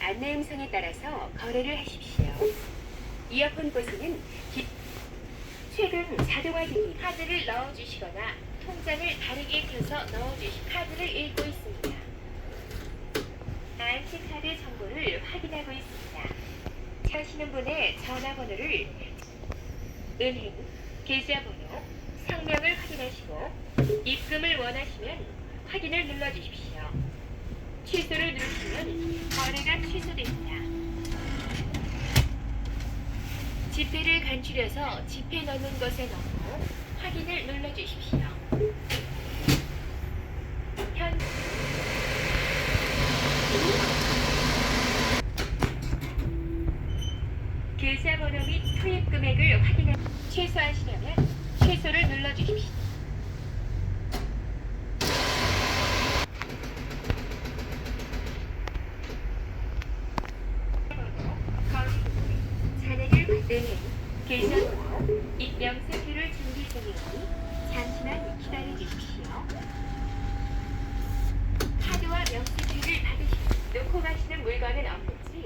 안내 음성에 따라서 거래를 하십시오. 이어폰 꽂이는 기... 최근 자동화기기 카드를 넣어주시거나 통장을 다르게 켜서 넣어주시 카드를 읽고 있습니다. 안티카드 정보를 확인하고 있습니다. 차시는 분의 전화번호를 은행, 계좌번호, 성명을 확인하시고 입금을 원하시면 확인을 눌러주십시오. 취소를 거래가 취소됩니다. 지폐를 간추려서 지폐 넣는 것에 넣고 확인을 눌러주십시오. 현 계좌번호 및 투입 금액을 확인하 취소하시려면 취소를 눌러주십시오. 잔액을 은